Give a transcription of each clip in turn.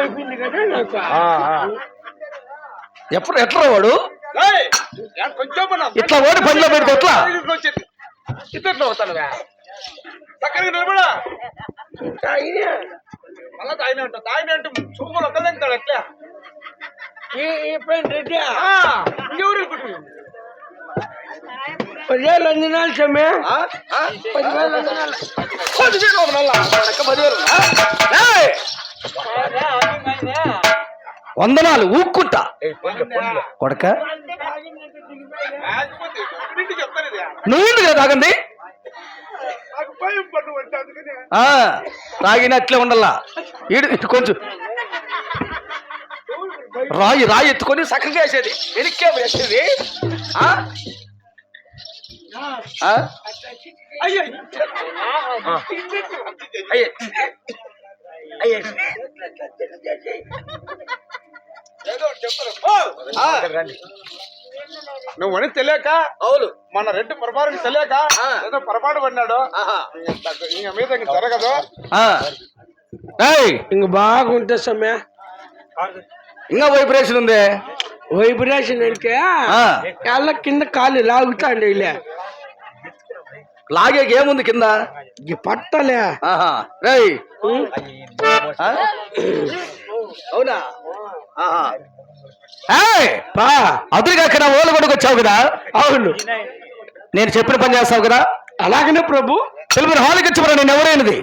అయిపోయింది కదా నాకు. ఎప్పుడు ఎట్లా వాడు. ఇట్లా ఓడి పనిలో పెడితే ఎట్లా? ఇట్లా చక్కగా నిలబడా? మళ్ళా అంటే. చూపులు? పదివేలు అందినాలు సమ్మె? పదివేలు అందినాలు. పదివేలు వందనాలా? ఊక్కుంటా. కొడక. నువ్వు ఎందుకు తాగండి నాకు భయం పట్టు అంటే అందుకని ఆ, తాగినట్లే ఉండాలా ఈడు ఇటు కొంచెం రాయి రాయి ఎత్తుకొని చక్కగా వేసేది వెనక్కే వేసేది ఆ? ఆ? అయ్యో ఆ. అయ్యే. అయ్యే. ఏదో ఒకటి చెప్తారు ఓ! ఆ. నువ్వు అని తెలియక అవును మన రెడ్డి పొరపాటు తెలియక. ఏదో పొరపాటు పడినాడు. ఇంక మీద ఇంక జరగదు ఆ. ఏయ్, ఇంక బాగుంటుంది సమ్మె ఇంకా వైబ్రేషన్ ఉంది వైబ్రేషన్ అంటే. కాళ్ళ కింద కాలు లాగుతాండి ఇలా లాగే ఏముంది కింద. ఈ పట్టలే. ఆహా. రేయ్. ఆ? అవునా? పా అదురుగా అక్కడ ఓళ్ళు కొడుకు వచ్చావు కదా? అవును. నేను చెప్పిన పని చేస్తావు కదా? అలాగనే ప్రభు. తెలుగు హాల్కి వచ్చి నేను ఎవరైనది?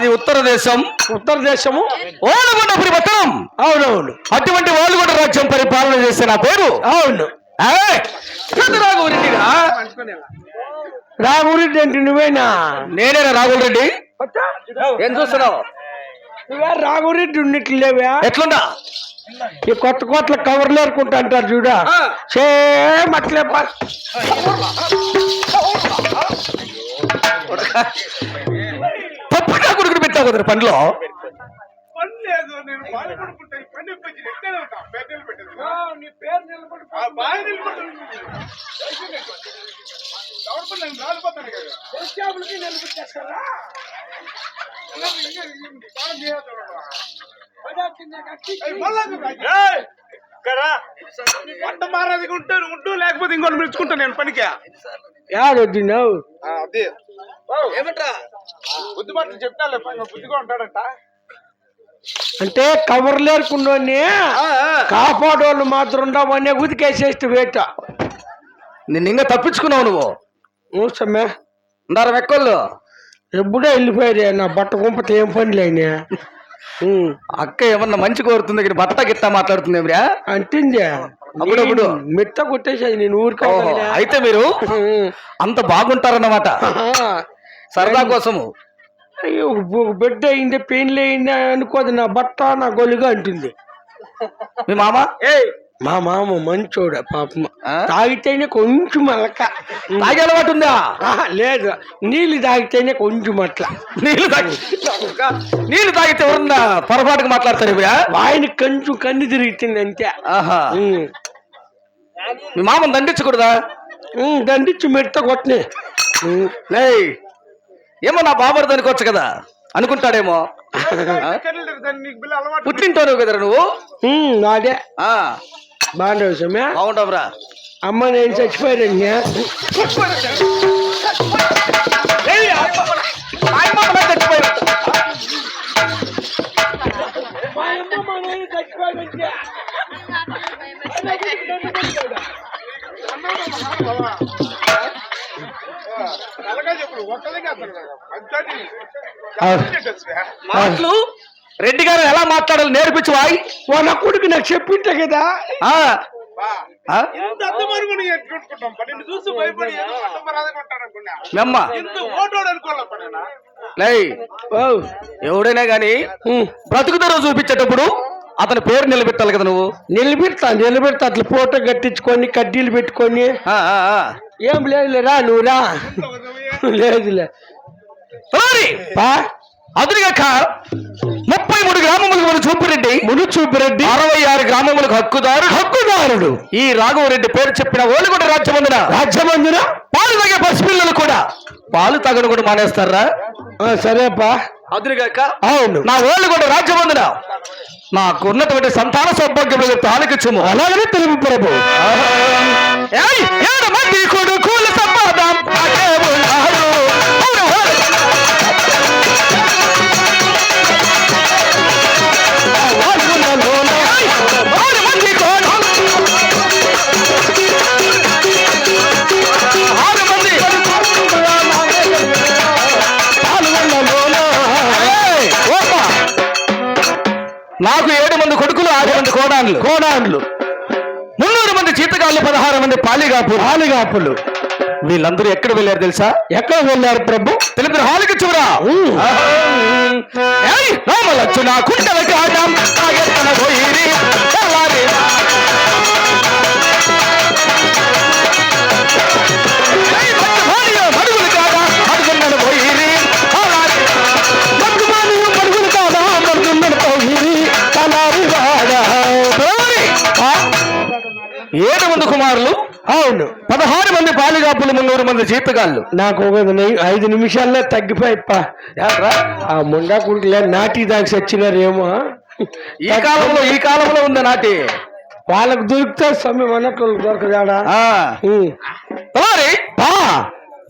మాది ఉత్తర దేశం. ఉత్తర దేశము. ఓలుగొండ పరిపత్రం అవునవును. అటువంటి ఓలుగొండ రాజ్యం పరిపాలన చేసే నా పేరు. అవును. రెడ్డిరా రామురెడ్డి అంటే నువ్వేనా? నేనేనా రాఘవ రెడ్డి ఏం చూస్తున్నావు? నువ్వే రాఘవరెడ్డి ఉన్నట్లు లేవా ఎట్లుండా ఈ కొత్త కొత్త కవర్లు ఏరుకుంటా అంటారు చూడ. సేమ్ అట్లే పా- తప్పుగా కొడుకుని పెట్టావు కదా పండ్లో? పని లేదు నేను బాధపడుకుంటా ఈ పని ఇప్పించి ఎట్లనే ఉంటా? పెట్టెలు పెట్టేది నీ పేరు నిలబడి ఆ బాగా నిలబడుతుంది ఎవరి పని నేను రాలిపోతాను కదా. చేపలకి నిలబెట్టేస్తారా? అలాగే ఇంకా ఈ బాగా చేయొద్దు. పదా కింద కట్టి ఏయ్, మళ్ళా నువ్వు రా. ఏయ్, ఇక్కడ? వంట మారేది ఉంటే ఉంటూ లేకపోతే ఇంకోటి పిలుచుకుంటా నేను పనికి. యాడొద్దు అది. ఏమంటా బుద్ధి మాటలు పైన బుద్ధిగా ఉంటాడంట. అంటే కవర్లు ఏరుకున్నోని కాపాడోళ్ళు మాత్రం ఉండవనే ఉతికేసేస్తే వేట. నిన్ను ఇంకా తప్పించుకున్నావు నువ్వు? మూసమ్మే ఉండారా మెక్కోళ్ళు? ఎప్పుడో వెళ్ళిపోయారు నా బట్ట గుంపతో ఏం పనులు అయినా. అక్క ఏమన్నా మంచి కోరుతుంది ఇక్కడ బట్ట గిట్ట మాట్లాడుతుంది ఏమిరా అంటుంది. అప్పుడప్పుడు. మిట్ట కొట్టేసేది నేను ఊరికే అయితే మీరు అంత బాగుంటారన్నమాట. సరదా కోసము. బిడ్డ అయింది పెయిన్లు అయింది అనుకోదు నా బట్ట నా గొలుగా అంటుంది. మీ మామ? మా మామ మంచోడ పాపం? తాగితేనే కొంచెం అలక. తాగే అలవాటు ఉందా? ఆహా, లేదు. నీళ్ళు తాగితేనే కొంచెం అట్లా. నీళ్ళు తాగి నీళ్ళు తాగితే ఎవరన్నా పొరపాటుగా మాట్లాడతారు ఇవిరా ఆయన కొంచెం కన్ను తిరుగుతుంది అంతే. మీ మామని దండించకూడదా? ఉమ్, దండిచ్చి మెట్ట కొట్టినే. లేయ్ ఏమో నా బాబర్ దనుకోవచ్చు కదా? అనుకుంటాడేమో. పుట్టింటావు కదరా నువ్వు? అదే ఆ. బాగుండవు సమయ. బాగుంటావురా అమ్మ నేను చచ్చిపోయారండి అలాగే మాటలు రెడ్డి గారు ఎలా మాట్లాడాలి? నేర్పించు వాయి వాళ్ళ కొడుకు నాకు చెప్పింటే కదా. ఎవడైనా గాని బ్రతుకుదరు చూపించేటప్పుడు అతని పేరు నిలబెట్టాలి కదా నువ్వు. నిలబెడతా నిలబెడతా. అట్లా ఫోటో కట్టించుకొని కడ్డీలు పెట్టుకొని. ఆ, ఆ, ఆ. ఏం లేదులే రా నువ్వు రా. లేదులే పా అదురుగాక ముప్పై మూడు గ్రామములకు మన చూపిరెడ్డి. మును చూపిరెడ్డి. అరవై ఆరు గ్రామములకు హక్కుదారు. హక్కుదారుడు. ఈ రాఘవరెడ్డి పేరు చెప్పిన ఓలిగొండ రాజ్యమందున రాజ్యమందున? పాలు తాగే పసిపిల్లలు కూడా. పాలు తాగను కూడా మానేస్తారా? సరేపా అదురుగాక అవును. నా ఓలిగొండ రాజ్యమందున నాకున్నటువంటి సంతాన సౌభాగ్యములు తాలికిచ్చుము అలాగనే తెలుగు ప్రభు. ఏడు మంది కోడాన్లు. కోడాన్లు. మున్నూరు మంది చీతగాళ్ళు పదహారు మంది పాలిగాపు పాలిగాపులు. వీళ్ళందరూ ఎక్కడ వెళ్ళారు తెలుసా? ఎక్కడ వెళ్ళారు ప్రభు? తెలిపిన హాలికి చూరా రామలచ్చు నా కాటం ఏడు మంది కుమారులు అవును. పదహారు మంది పాలిగాపులు మున్నూరు మంది జీతగాళ్ళు. నాకు ఒక ఐదు నిమిషాల్లో తగ్గిపోయిప్ప. ఆ ముండా కుడుకులే నాటి దానికి వచ్చినారేమో ఈ కాలంలో ఈ కాలంలో ఉంది నాటి. వాళ్ళకు దొరికితే అన్నట్టు వాళ్ళకి దొరకదాడా?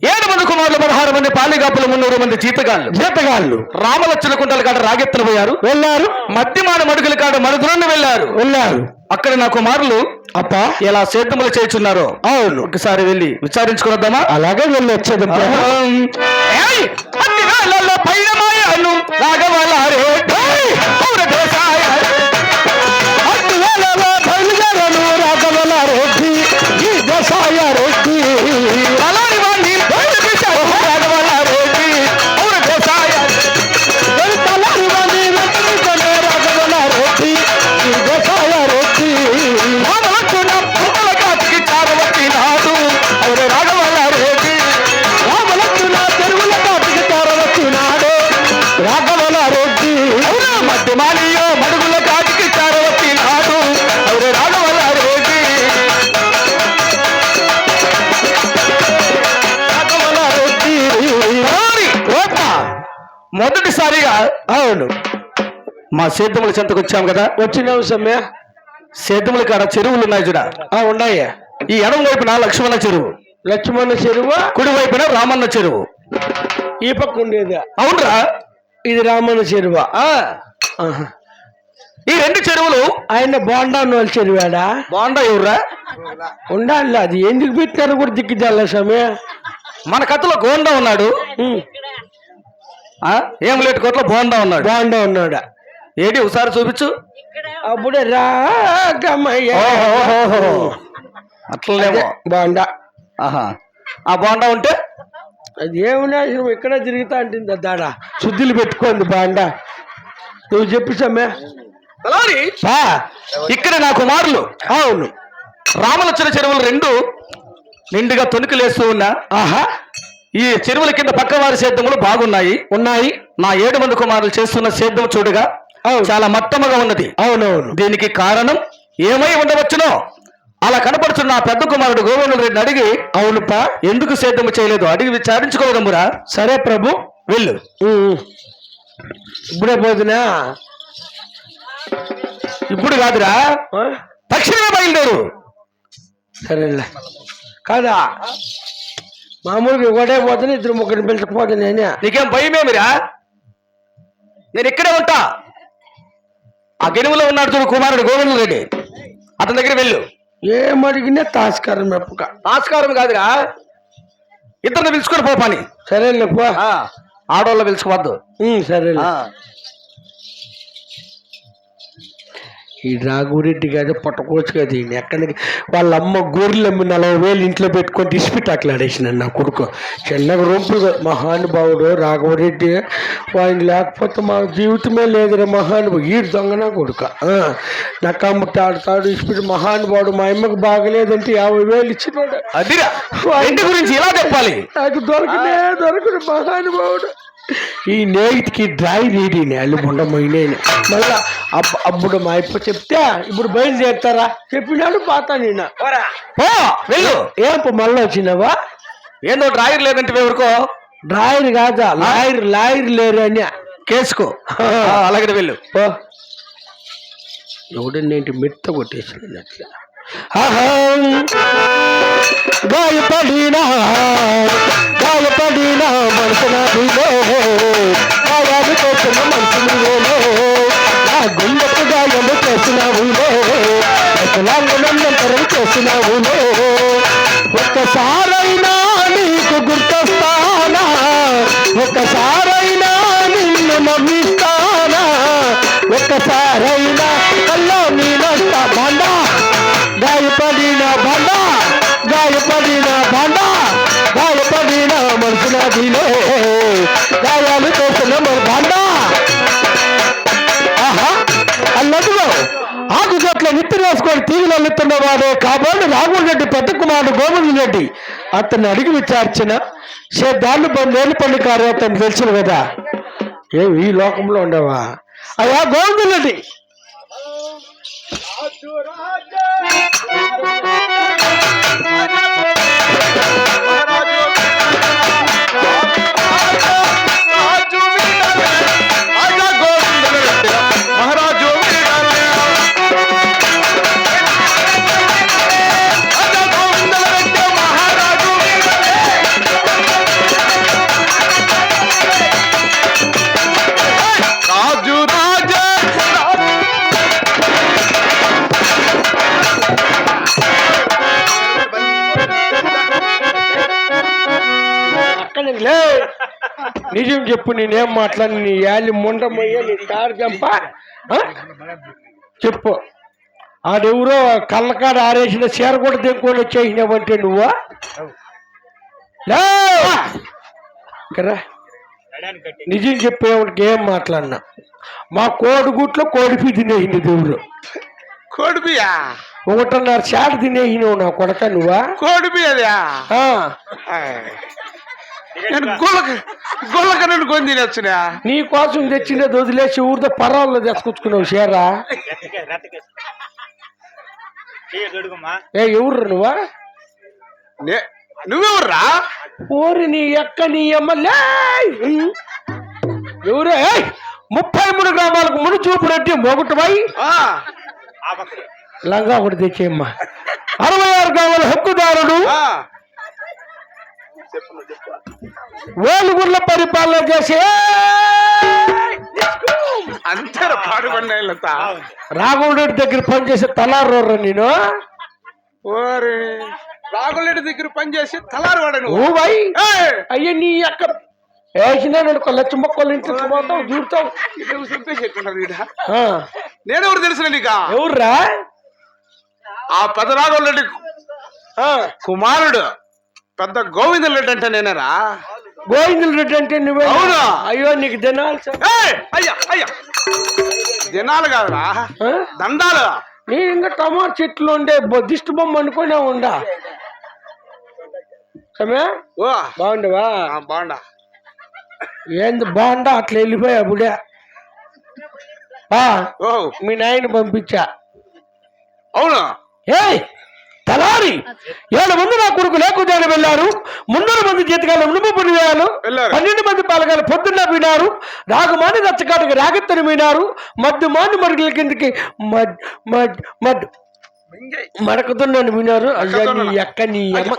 ఏడు మంది కుమారులు పదహారు మంది పాలిగాపులు మున్నూరు మంది జీతగాళ్ళు. జీతగాళ్ళు. రామలచ్చల కుంటల కాడ రాగెత్తలు పోయారు. వెళ్ళారు. మధ్యమాన మడుగుల కాడ మరుదురన్న వెళ్ళారు. వెళ్ళారు. అక్కడ నా కుమారులు అప్ప? ఎలా సేద్యములు చేయుచున్నారు. అవును. ఒకసారి వెళ్ళి విచారించుకున్నద్దామా అలాగే వెళ్ళి వచ్చేది ఏయ్! అన్ని వేళల్లో మొదటిసారిగా అవును. మా సేద్యముల చెంతకు వచ్చాం కదా? వచ్చిన సమయ సేద్యముల కాడ చెరువులు ఉన్నాయి చూడ? ఉన్నాయా. ఈ ఎడం వైపున లక్ష్మణ చెరువు. లక్ష్మణ చెరువు? కుడి వైపున రామన్న చెరువు. ఈ పక్క ఉండేది. అవునరా? ఇది రామన్న చెరువు. ఈ రెండు చెరువులు ఆయన బోండా వాళ్ళ చెరువాడా? బాండా ఎవర్రా? ఉండాలి అది. ఎందుకు పెట్టినారు కూడా దిక్కుజాల సమయ మన కథలో గోండా ఉన్నాడు. ఆ, ఏం లేటు కొట్లో? బోండా ఉన్నాడు. బోండా ఉన్నాడా? ఏంటి ఒకసారి చూపించు. అప్పుడే రాగమయ్య. అట్లనేమో. బోండా. ఆహా. ఆ బోండా ఉంటే? అది ఏమున్నాశనం ఇక్కడ తిరుగుతా అంటుంది దాడా. శుద్ధులు పెట్టుకోండి బాండా. నువ్వు చెప్పు సమయ తలారి, ఇక్కడ నా కుమారులు. అవును. రామలచ్చన చెరువులు రెండు నిండుగా తొణుకులేస్తూ ఉన్నా. ఆహా. ఈ చెరువుల కింద పక్కవారి సేద్యములు బాగున్నాయి. ఉన్నాయి. నా ఏడు మంది కుమారులు చేస్తున్న సేద్యం చూడగా. చాలా మట్టముగా ఉన్నది. అవునవును. దీనికి కారణం ఏమై ఉండవచ్చునో? అలా కనపడుతున్న పెద్ద కుమారుడు గోవింద రెడ్డిని అడిగి అవునుపా. ఎందుకు సేద్యం చేయలేదు? అడిగి విచారించుకోవడమురా సరే ప్రభు. వెళ్ళు. ఇప్పుడే పోతున్నా ఇప్పుడు కాదురా? తక్షణమే బయలుదేరు. సరేలే. కాదా? మామూలుగా ఒకటే పోతున్నా ఇద్దరు ముగ్గురిని పిలిచిపోతే నేనే. నీకేం భయమేమిరా నేను ఇక్కడే ఉంటా. ఆ గెనుములో ఉన్నాడు చూడు కుమారుడు గోవింద రెడ్డి. అతని దగ్గర వెళ్ళు. ఏం అడిగినా తాస్కారం మెప్పక. ఆస్కారం కాదురా. ఇద్దరిని పిలుచుకొని పో పని. సరేలే పో. ఆడవాళ్ళ పిలుచుకోవద్దు. సరేలే. ఈ రాఘురెడ్డి గారు పొట్టకోవచ్చు కదా ఈయన. ఎక్కడికి? వాళ్ళ అమ్మ గొర్రెలు అమ్మి నలభై వేలు ఇంట్లో పెట్టుకొని డిస్పిట్ అట్లాడేసిన నా కొడుకు. చిన్నగా రొంపులు మహానుభావుడు రాఘవరెడ్డి ఆయన లేకపోతే మా జీవితమే లేదురా మహానుభావు ఈడు దొంగన కొడుక. ఆ, నాకు అమ్మ తాడు తాడు డిస్పిట్ మహానుభావుడు మా అమ్మకి బాగలేదంటే యాభై వేలు ఇచ్చినాడు. అదిరా గురించి ఇలా చెప్పాలి. నాకు దొరకనే దొరకడు మహానుభావుడు. ఈ నేటికి డ్రాయి నీటి నేళ్ళు ఉండమైనాయి మళ్ళా అప్ అప్పుడు మా అప్ప చెప్తే ఇప్పుడు బయలుదేరుతారా? చెప్పినాడు పాత నేను ఏప మళ్ళీ వచ్చినావా? ఏందో డ్రాయర్ లేదంటే ఎవరికో? డ్రాయర్ కాదా? లాయర్ లాయర్ లేరు అని. కేసుకో. అలాగే వెళ్ళు. ఎవడన్నేంటి మెత్త కొట్టేసింది అట్లా? గాయపడినా గాయపడినా మనసు నాదిలో గాయాలు చేసిన మనసు నీవేలో నా గుండెకు గాయము చేసినావులో వికలాంగులంతరం చేసినావులో ఒక్కసారైనా నీకు గుర్తొస్తానా? ఒక్కసారైనా నిన్ను నమ్మిస్తానా? ఒక్కసారైనా కల్లో నీనొస్తా బండ. గాయపడిన బండ గాయపడిన బండ. నదిలో గాయాలు చేసిన మన ఆహా అల్లదులో. ఆకు చెట్ల నిత్తి వేసుకొని తీగలు అల్లుతున్న వాడే కాబట్టి రాఘుల్ రెడ్డి పెద్ద కుమారుడు గోవింద్ రెడ్డి. అతన్ని అడిగి విచారించిన సేద్దాన్ని బందేళ్ళు పల్లి కారు అతను తెలిసిన కదా. ఏమి ఈ లోకంలో ఉండవా? అయ్యా గోవింద్ రెడ్డి. నిజం చెప్పు నేనేం మాట్లాడి నీ యాలి ముండమయ్య నీ తాడు చంప ఆ? చెప్పు. ఆడెవరో కళ్ళకాడ ఆరేసిన చీర కూడా తెంకొని వచ్చేసినావంటే నువ్వు! కదా నిజం చెప్పేవాడికి ఏం మాట్లాడినా? మా కోడిగుట్లో కోడిపి తినేసింది దేవుడు. కోడిపియా? ఒకటిన్నర చాట తినేసినావు నా కొడక నువ్వా? కోడిపి అదా? ఆ, నేను గుళ్ళక గుళ్ళక నుండి కొని తినొచ్చునా నీ కోసం తెచ్చినది వదిలేసి ఊరితో పర్వాలేదు తెచ్చుకొచ్చుకున్నావు చీర ఏ ఎవరు నువ్వా? నువ్వెవర్రా? ఊరి నీ ఎక్క నీ ఎమ్మెల్యే ఎవరే! ముప్పై మూడు గ్రామాలకు మును చూపు రెడ్డి మొగుటుపై ఆ, లంగా ఒకటి తెచ్చేయమ్మా. అరవై ఆరు గ్రామాల హక్కుదారుడు ఆ. వేలుగుర్ల పరిపాలన చేసే అంతేరా పాడుబడిన రాఘవరెడ్డి దగ్గర పనిచేసే తలారోర్ర నేను. ఓరే. రాగులెడ్డి దగ్గర పనిచేసి తలారు వాడను అయ్య నీ అక్క. వేసినా నేను లచ్చ మొక్కలు ఇంట్లో పోతావు దూరుతావు ఆ, నేనెవరు తెలిసిన నీకా? ఎవర్రా? ఆ పెద్ద రాఘవరెడ్డి ఆ, కుమారుడు. పెద్ద గోవింద రెడ్డి అంటే నేనేరా? గోవిందుల రెడ్డి అంటే నువ్వే అవునా? అయ్యో నీకు దినాలు సార్. ఏయ్, అయ్యా అయ్యా. దినాలు కాదురా. ఆ? దండాలు. నేను ఇంకా టమాటా చెట్లు ఉండే బొ- దిష్టి బొమ్మ అనుకునే ఉండా. సమయ? ఓ. బాగుండవా? ఆ, బాగుండా. ఏంది బాగుండా? అట్లా వెళ్ళిపోయా అప్పుడే ఆ, ఓ. మీ నాయన పంపించా. అవును? ఏయ్! తలారి. ఏడు మంది నా కొడుకు లేకుండా వెళ్ళారు. మున్నూరు మంది జీతకాలు మునుపు వేయాలు. వెళ్ళారు. పన్నెండు మంది పాలకాలు పొద్దున్న వినారు రాగమాని రచ్చకాటికి రాగెత్తని వినారు మద్దు మాని మరుగుల కిందకి మడ్ మడ్ మడ్ మడకతున్నాను వినారు అయ్యా నీ ఎక్క నీ అమ్మ.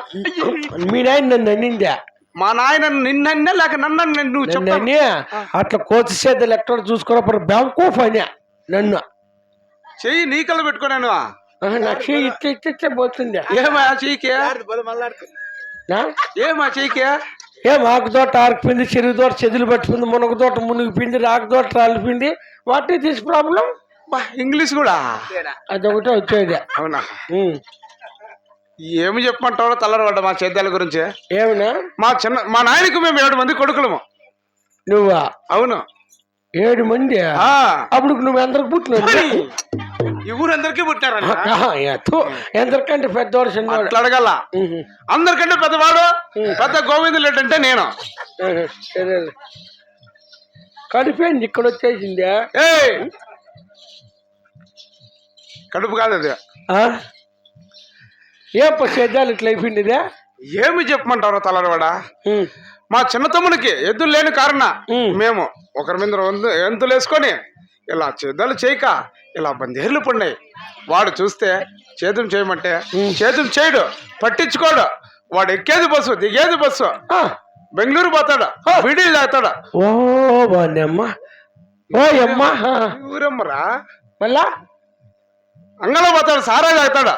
మీ నాయన నన్ను అన్నిందా మా నాయన నిన్నన్నే లేక నన్ను నువ్వు నన్ను చెప్పాను అని అట్లా కోచి సేదలు ఎక్కడ చూసుకోవడం బ్యాంకోఫ్ అని నన్ను. చెయ్యి నీకలు పెట్టుకున్నాను. పోతుందా. ఏమా ఏమా చెయ్యికే ఏం ఆకు తోట ఆరిపోయింది చెరుకు తోట చెదులు పట్టుకుంది మునగ తోట మునిగిపోయింది రాకు తోట రాలిపోయింది వాట్ ఈస్ దిస్ ప్రాబ్లం బా, ఇంగ్లీష్ కూడా. అదొకటే వచ్చేది. అవునా. ఏమి చెప్పమంటారో తల్లరవాడ మా చేద్దాల గురించి. ఏమన్నా? మా చిన్న మా నాయనకు మేము ఏడు మంది కొడుకులము. నువ్వా? అవును. ఏడు మంది? ఆ. అప్పుడు నువ్వు ఎందరికి పుట్టినావు? ఈ ఊరందరికీ పుట్టారన్న? ఎందరికంటే పెద్దవాడు చిన్నవాడు. అట్లా అడగల. అందరికంటే పెద్దవాడు పెద్ద గోవిందులు అంటే నేను. కడిపోయింది ఇక్కడ వచ్చేసిందా? కడుపు కాదు అది? ఏ సేద్యాలు ఇట్లా అయిపోయిందిదా? ఏమి చెప్పమంటారో తలరవాడ. మా చిన్న తమ్మునికి ఎద్దులు లేని కారణ. మేము. ఒకరి మీద ఎంతులు వేసుకొని ఇలా చేద్దలు చేయక ఇలా బందేర్లు పడినాయి వాడు చూస్తే చేతులు చేయమంటే చేతులు చేయడు పట్టించుకోడు. వాడు ఎక్కేది బస్సు దిగేది బస్సు. బెంగళూరు పోతాడు బీడీలు తాగుతాడు. ఓ బాగుంది అమ్మా ఓ అమ్మా. ఊరమ్మరా? మళ్ళా? అంగలో పోతాడు సారా తాగుతాడు.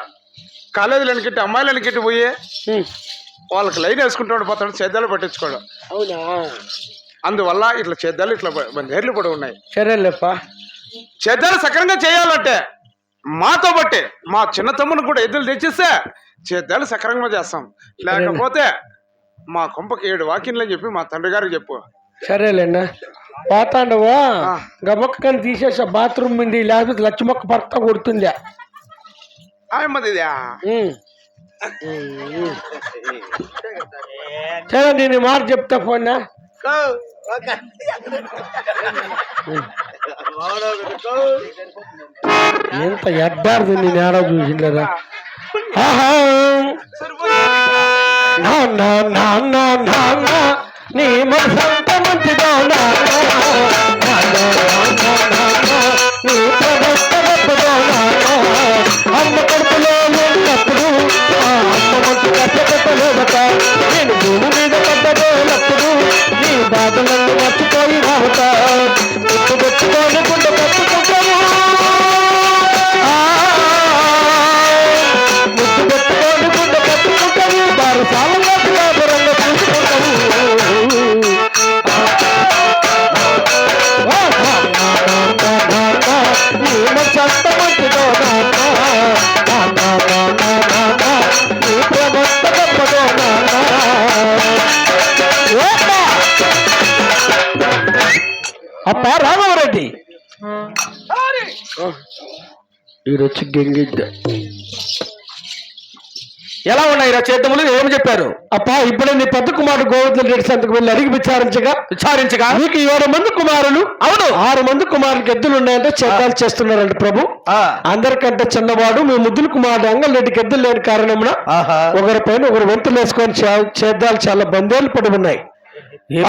కాలేజీలు వెనకెట్టి అమ్మాయిలు వెనకెట్టి పోయి. వాళ్ళకి లైన్ వేసుకుంటాడు పోతాడు చేద్దాలు పట్టించుకోడు. అవునా? అందువల్ల ఇట్లా చేద్దాలు ఇట్లా బందేర్లు పడి ఉన్నాయి. సరేలేప్పా. చేద్దాలు సక్రంగా చేయాలంటే మాతో బట్టి మా చిన్న తమ్ముని కూడా ఎద్దులు తెచ్చిస్తే చేద్దాలు సక్రంగా చేస్తాం. లేకపోతే మా కొంపకి ఏడు వాకిన్లు అని చెప్పి మా తండ్రి గారికి చెప్పు. సరేలేనా పోతాండవా? ఆ. గబక్కని తీసేసా బాత్రూమ్ ఉంది లేకపోతే లచ్చి మొక్క పడతా కొడుతుంది? ఆయమ్మది ఇదా ఉమ్. ఉమ్. సరే నేను మాట చెప్తా ఫోన్ ఎంత ఎడ్డారు నేను ఏడా చూసిండరా ఆహా. నా నా నీ మనసంత మంచిదో నీ ప్రవర్త అమ్మ కడుపులో नाम कोई रहता। రాఘవరెడ్డి. ఈరొచ్చి గెంగిద్ద ఎలా ఉన్నాయి రా చేద్దములు ఏమి చెప్పారు? అప్ప ఇప్పుడే నీ పెద్ద కుమారుడు గోవర్ధన్ రెడ్డి సంతకు వెళ్ళి అడిగి విచారించగా విచారించగా? మీకు ఏడు మంది కుమారులు అవును. ఆరు మంది కుమారులకు ఎద్దులు ఉన్నాయంటే చేద్దాలు చేస్తున్నారంట ప్రభు. ఆ. అందరికంటే చిన్నవాడు మీ ముద్దుల కుమారుడు అంగళరెడ్డికి ఎద్దులు లేని కారణమున ఆహా. ఒకరి పైన ఒకరు వంతులు వేసుకొని చేద్దాలు చాలా బందేలు పడి ఉన్నాయి.